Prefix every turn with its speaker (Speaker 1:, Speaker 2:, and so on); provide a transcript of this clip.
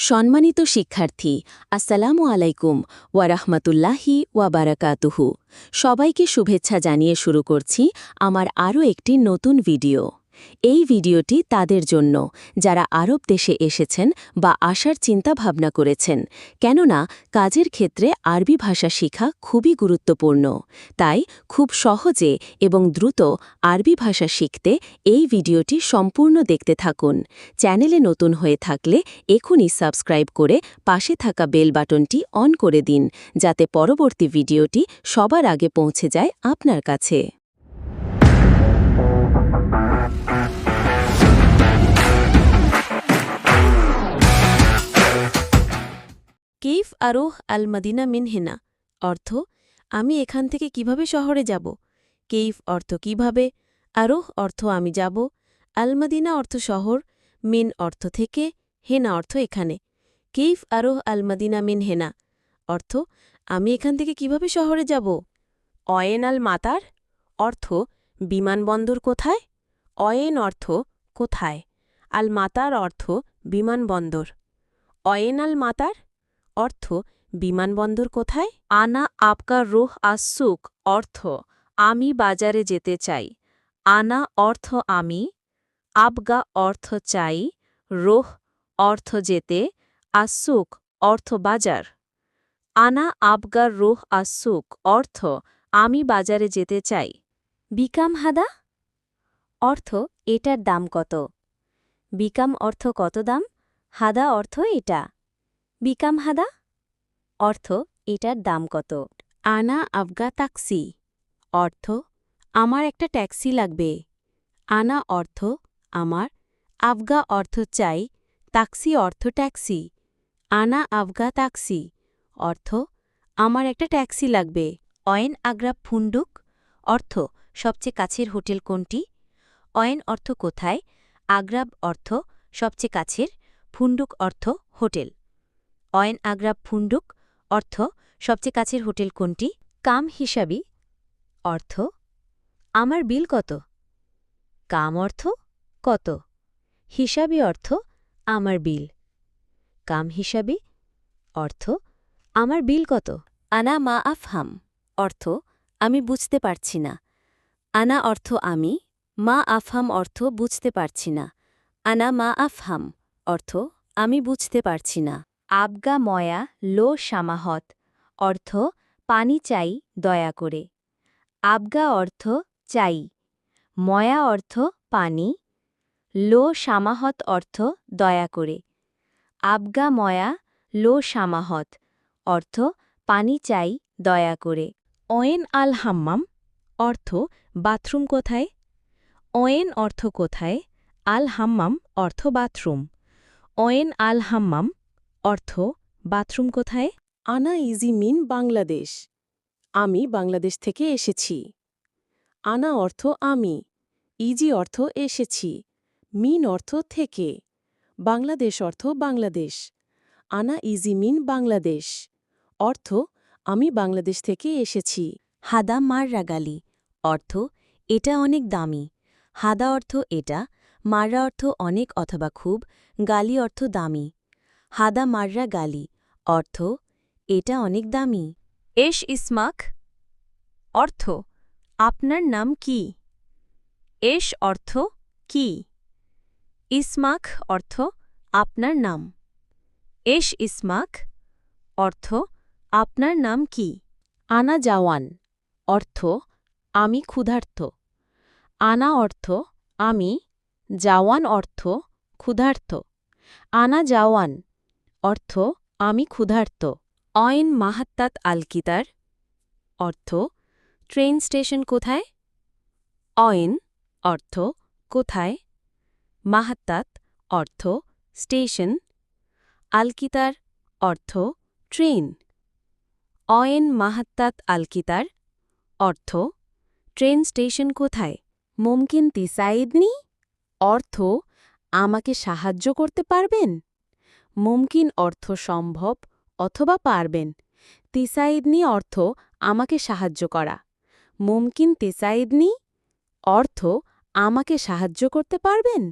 Speaker 1: সম্মানিত শিক্ষার্থী, আসসালামু আলাইকুম ওয়ারাহমতুল্লাহি ওয়াবারাকাতুহু সবাইকে শুভেচ্ছা জানিয়ে শুরু করছি আমার আরও একটি নতুন ভিডিও। এই ভিডিওটি তাদের জন্য, যারা আরব দেশে এসেছেন বা আসার চিন্তাভাবনা করেছেন, কেননা কাজের ক্ষেত্রে আরবি ভাষা শেখা খুবই গুরুত্বপূর্ণ। তাই খুব সহজে এবং দ্রুত আরবি ভাষা শিখতে এই ভিডিওটি সম্পূর্ণ দেখতে থাকুন। চ্যানেলে নতুন হয়ে থাকলে এখনই সাবস্ক্রাইব করে পাশে থাকা বেল বাটনটি অন করে দিন, যাতে পরবর্তী ভিডিওটি সবার আগে পৌঁছে যায় আপনার কাছে। আরোহ আল মদিনা মিন হেনা। অর্থ, আমি এখান থেকে কীভাবে শহরে যাব? কেইফ অর্থ কীভাবে? আরোহ অর্থ আমি যাব। আলমদিনা অর্থ শহর, মিন অর্থ থেকে, হেনা অর্থ এখানে। কেইফ আরোহ আলমদিনা মিন হেনা। অর্থ, আমি এখান থেকে কীভাবে শহরে যাব? অয়েন আল মাতার অর্থ, বিমানবন্দর কোথায়? অয়েন অর্থ, কোথায়? আল মাতার অর্থ, বিমানবন্দর। অয়েন আল মাতার অর্থ, বিমানবন্দর কোথায়? আনা আপকা রোহ আসুক অর্থ, আমি বাজারে যেতে চাই। আনা অর্থ আমি আবগা অর্থ চাই, রোহ অর্থ যেতে আসুক অর্থ বাজার। আনা আবগার রোহ আসুক অর্থ, আমি বাজারে যেতে চাই। বিকাম হাদা? অর্থ, এটার দাম কত? বিকাম অর্থ কত দাম? হাদা অর্থ এটা। বিকাম হাদা অর্থ, এটার দাম কত? আনা আফগা তাক্সি। অর্থ, আমার একটা ট্যাক্সি লাগবে। আনা অর্থ, আমার আফগা অর্থ চাই, তাক্সি অর্থ ট্যাক্সি। আনা আফগা তাক্সি। অর্থ, আমার একটা ট্যাক্সি লাগবে। অয়েন আগ্রা ফুন্ডুক? অর্থ, সবচেয়ে কাছের হোটেল কোনটি? অয়েন অর্থ কোথায়? আগ্রাব অর্থ, সবচেয়ে কাছের ফুন্ডুক অর্থ হোটেল। অয়েন আগ্রা ফুন্ডুক, অর্থ, সবচেয়ে কাছের হোটেল কোনটি? কাম হিসাবি, অর্থ, আমার বিল কত? কাম অর্থ, কত? হিসাবি অর্থ, আমার বিল। কাম হিসাবি, অর্থ, আমার বিল কত? আনা মা আফহাম, অর্থ, আমি বুঝতে পারছি না। আনা অর্থ, আমি, মা আফহাম অর্থ, বুঝতে পারছি না। আনা মা আফহাম, অর্থ, আমি বুঝতে পারছি না। আবগা ময়া লো সামাহত, অর্থ পানি চাই, দয়া করে। আবগা অর্থ চাই, ময়া অর্থ পানি, লো সামাহত অর্থ দয়া করে। আবগা ময়া লো সামাহত, অর্থ পানি চাই, দয়া করে। অয়েন আল হাম্মাম, অর্থ বাথরুম কোথায়? অয়েন অর্থ কোথায়? আল হাম্মাম, অর্থ বাথরুম। অয়েন আল হাম্মাম অর্থ, বাথরুম কোথায়? আনা ইজি মিন বাংলাদেশ। আমি বাংলাদেশ থেকে এসেছি। আনা অর্থ আমি, ইজি অর্থ এসেছি, মিন অর্থ থেকে। বাংলাদেশ অর্থ বাংলাদেশ, আনা ইজি মিন বাংলাদেশ। অর্থ, আমি বাংলাদেশ থেকে এসেছি। হাদা মাররা গালি অর্থ, এটা অনেক দামি। হাদা অর্থ এটা মাররা অর্থ অনেক অথবা খুব, গালি অর্থ দামি। হাদা মাররা গালি। অর্থ, এটা অনেক দামি। এশ ইসমাক, অর্থ, আপনার নাম কি? এশ অর্থ, কি? ইসমাক অর্থ, আপনার নাম। এশ ইসমাক, অর্থ, আপনার নাম কি? আনা জাওয়ান, অর্থ, আমি ক্ষুধার্ত। আনা অর্থ, আমি, জাওয়ান অর্থ, ক্ষুধার্ত। আনা জাওয়ান অর্থ, আমি ক্ষুধার্ত। অয়েন মাহাত্তাত আলকিতার। অর্থ, ট্রেন স্টেশন কোথায়? অয়েন, অর্থ, কোথায়? মাহাত্তাত, অর্থ, স্টেশন। আলকিতার, অর্থ, ট্রেন। অয়েন মাহাত্তাত আলকিতার। অর্থ, ট্রেন স্টেশন কোথায়? মুমকিন তিসাইদনি অর্থ, আমাকে সাহায্য করতে পারবেন? মুমকিন অর্থ সম্ভব অথবা পারবেন। তিসাইদনি অর্থ আমাকে সাহায্য করা। মুমকিন তিসাইদনি অর্থ আমাকে সাহায্য করতে পারবেন?